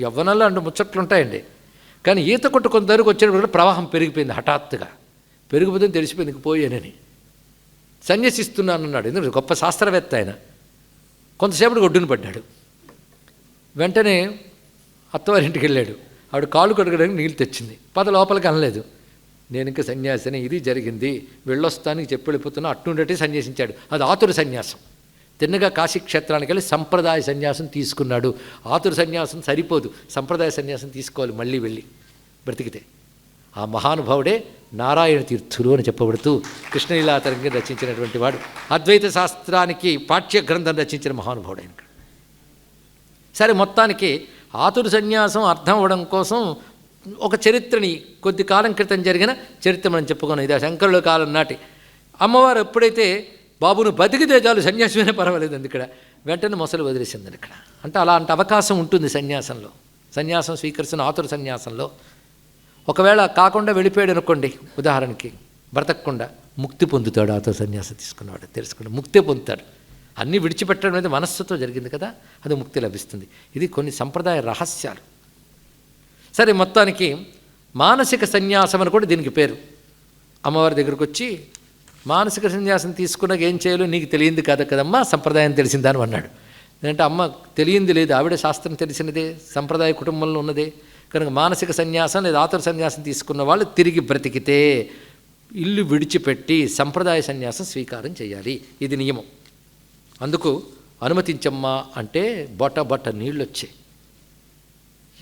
యవ్వనంలో అంటూ ముచ్చట్లు ఉంటాయండి కానీ ఈత కొట్టు కొంతవరకు దగ్గరకు వచ్చేటప్పుడు ప్రవాహం పెరిగిపోయింది హఠాత్తుగా. పెరిగిపోతుంది తెలిసిపోయింది పోయానని. సన్యసిస్తున్నాను అన్నాడు ఎందుకంటే గొప్ప శాస్త్రవేత్త ఆయన. కొంతసేపటి ఒడ్డున పడ్డాడు. వెంటనే అత్తవారింటికి వెళ్ళాడు ఆవిడ కాలు కడగడానికి నీళ్ళు తెచ్చింది. పద లోపలికి అనలేదు. నేను ఇంకా సన్యాసిని ఇది జరిగింది. వెళ్ళొస్తానికి చెప్పి వెళ్ళిపోతున్నా అట్టుండటే సన్యాసించాడు. అది ఆతుర సన్యాసం. తిన్నగా కాశీ క్షేత్రానికి వెళ్ళి సంప్రదాయ సన్యాసం తీసుకున్నాడు. ఆతుర సన్యాసం సరిపోదు. సంప్రదాయ సన్యాసం తీసుకోవాలి మళ్ళీ వెళ్ళి. బ్రతికితే. ఆ మహానుభావుడే నారాయణ తీర్థులు అని చెప్పబడుతూ కృష్ణలీలాతరంగా రచించినటువంటి వాడు. అద్వైత శాస్త్రానికి పాఠ్య గ్రంథం రచించిన మహానుభావుడు ఆయన సరే మొత్తానికి ఆతురు సన్యాసం అర్థం అవ్వడం కోసం ఒక చరిత్రని కొద్ది కాలం క్రితం జరిగిన చరిత్ర మనం చెప్పుకున్నాం. ఇది ఆ శంకరుల కాలం నాటి. అమ్మవారు ఎప్పుడైతే బాబును బతికితే చాలు సన్యాసమైనా పర్వాలేదండి ఇక్కడ. వెంటనే మొసలు వదిలేసింది ఇక్కడ. అంటే అలాంటి అవకాశం ఉంటుంది సన్యాసంలో. సన్యాసం స్వీకరిస్తున్న ఆతుర సన్యాసంలో. ఒకవేళ కాకుండా వెళ్ళిపోయాడు అనుకోండి ఉదాహరణకి బ్రతకకుండా ముక్తి పొందుతాడు ఆతుర సన్యాసం తీసుకున్నవాడు తెలుసుకుని ముక్తి పొందుతాడు. అన్నీ విడిచిపెట్టడం అనేది మనస్సుతో జరిగింది కదా అది ముక్తి లభిస్తుంది. ఇది కొన్ని సంప్రదాయ రహస్యాలు. సరే మొత్తానికి మానసిక సన్యాసం అని కూడా దీనికి పేరు. అమ్మవారి దగ్గరకు వచ్చి మానసిక సన్యాసం తీసుకున్నాక ఏం చేయాలో నీకు తెలియంది కాదు కదమ్మా సంప్రదాయం తెలిసిందని అన్నాడు. ఎందుకంటే అమ్మ తెలియంది లేదు ఆవిడ శాస్త్రం తెలిసినదే సంప్రదాయ కుటుంబంలో ఉన్నదే. కనుక మానసిక సన్యాసం లేదా ఆతుర సన్యాసం తీసుకున్న వాళ్ళు తిరిగి బ్రతికితే ఇల్లు విడిచిపెట్టి సంప్రదాయ సన్యాసం స్వీకారం చేయాలి. ఇది నియమం. అందుకు అనుమతించమ్మా అంటే బొట్ట బొట్ట నీళ్ళు వచ్చాయి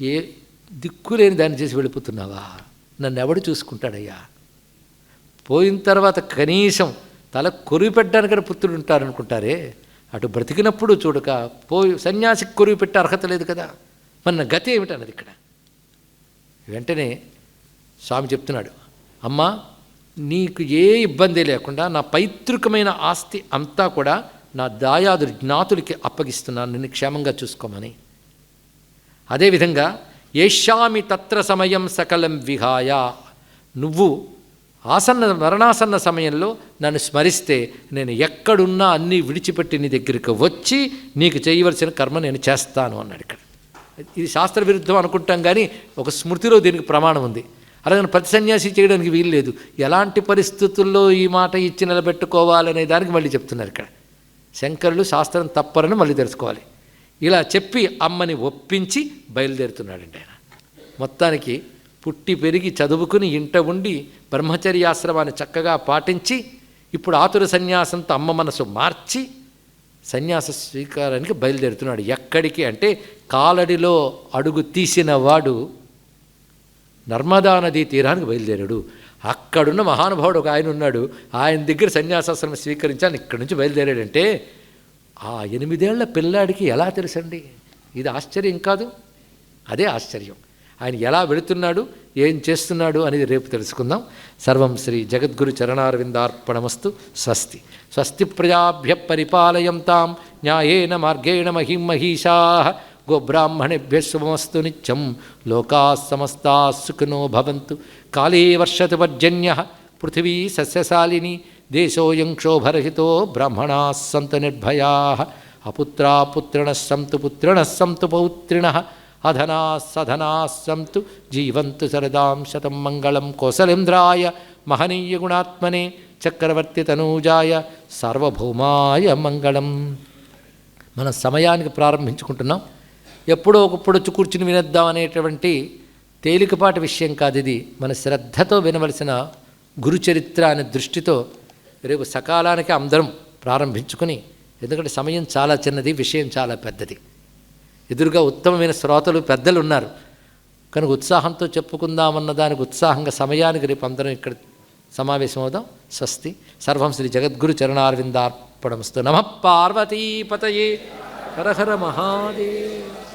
ఏ దిక్కులేని దాన్ని చేసి వెళ్ళిపోతున్నావా? నన్ను ఎవడు చూసుకుంటాడయ్యా? పోయిన తర్వాత కనీసం తల కొరివి పెట్టడానికైనా పుత్రుడు ఉంటారనుకుంటారే? అటు బ్రతికినప్పుడు చూడక పోయి సన్యాసికి కొరివి పెట్టే అర్హత లేదు కదా? మన గతి ఏమిటన్నది ఇక్కడ? వెంటనే స్వామి చెప్తున్నాడు అమ్మా నీకు ఏ ఇబ్బంది లేకుండా నా పైతృకమైన ఆస్తి అంతా కూడా నా దాయాదు జ్ఞాతులకి అప్పగిస్తున్నాను. నిన్ను క్షేమంగా చూసుకోమని. అదేవిధంగా ఏషామి తత్ర సమయం సకలం విహాయ. నువ్వు ఆసన్న మరణాసన్న సమయంలో నన్ను స్మరిస్తే నేను ఎక్కడున్నా అన్నీ విడిచిపెట్టి నీ దగ్గరికి వచ్చి నీకు చేయవలసిన కర్మ నేను చేస్తాను అన్నాడు ఇక్కడ. ఇది శాస్త్ర విరుద్ధం అనుకుంటాం కానీ ఒక స్మృతిలో దీనికి ప్రమాణం ఉంది. అలాగే ప్రతి సన్యాసి చేయడానికి వీలు లేదు. ఎలాంటి పరిస్థితుల్లో ఈ మాట ఇచ్చి నిలబెట్టుకోవాలనే దానికి మళ్ళీ చెప్తున్నారు ఇక్కడ. శంకరులు శాస్త్రం తప్పరని మళ్ళీ తెలుసుకోవాలి. ఇలా చెప్పి అమ్మని ఒప్పించి బయలుదేరుతున్నాడండి ఆయన. మొత్తానికి పుట్టి పెరిగి చదువుకుని ఇంట ఉండి బ్రహ్మచర్యాశ్రమాన్ని చక్కగా పాటించి ఇప్పుడు ఆతుర సన్యాసంతో అమ్మ మనసు మార్చి సన్యాస స్వీకారానికి బయలుదేరుతున్నాడు. ఎక్కడికి అంటే కాలడిలో అడుగు తీసిన వాడు నర్మదా నదీ తీరానికి బయలుదేరాడు. అక్కడున్న మహానుభావుడు ఒక ఆయన ఉన్నాడు. ఆయన దగ్గర సన్యాసాశ్రమం స్వీకరించాలని ఇక్కడి నుంచి బయలుదేరాడంటే ఆ ఎనిమిదేళ్ళ పిల్లాడికి ఎలా తెలుసండి? ఇది ఆశ్చర్యం కాదు? అదే ఆశ్చర్యం. ఆయన ఎలా వెళుతున్నాడు ఏం చేస్తున్నాడు అనేది రేపు తెలుసుకుందాం. సర్వం శ్రీ జగద్గురు చరణారవిందార్పణమస్తు. స్వస్తి. స్వస్తి ప్రజాభ్య పరిపాలయంతాం న్యాయేన మార్గేణ మహిం మహిషా. గోబ్రాహ్మణేభ్య శుభమస్తు నిత్యం. లోకా సమస్తా సుఖినో భవంతు. కాళే వర్షతు పర్జన్య పృథివీ సస్యశాలిని. దేశోయం క్షోభరహితో బ్రాహ్మణా సంత నిర్భయా. అపుత్రా పుత్రిణ సంతు పుత్రిణ సంతు పౌత్రిణ. అధనా సధనా సంతు జీవంతు సరదాం శతం మంగళం కోసలేంద్రాయ మహనీయ గుణాత్మనే చక్రవర్తి తనూజాయ సార్వభౌమాయ మంగళం. మన సమయానికి ప్రారంభించుకుంటున్నాం. ఎప్పుడో ఒకప్పుడు కూర్చుని వినేద్దాం అనేటువంటి తేలికపాటి విషయం కాదు ఇది. మన శ్రద్ధతో వినవలసిన గురుచరిత్ర అనే దృష్టితో రేపు సకాలానికి అందరం ప్రారంభించుకొని ఎందుకంటే సమయం చాలా చిన్నది విషయం చాలా పెద్దది. ఎదురుగా ఉత్తమమైన శ్రోతలు పెద్దలు ఉన్నారు కనుక ఉత్సాహంతో చెప్పుకుందామన్న దానికి ఉత్సాహంగా సమయానికి రేపు అందరం ఇక్కడ సమావేశం అవుదాం స్వస్తి. సర్వం శ్రీ జగద్గురు చరణారవిందార్పణమస్తు. నమ పార్వతీపతయే. హర హర మహాదేవ్.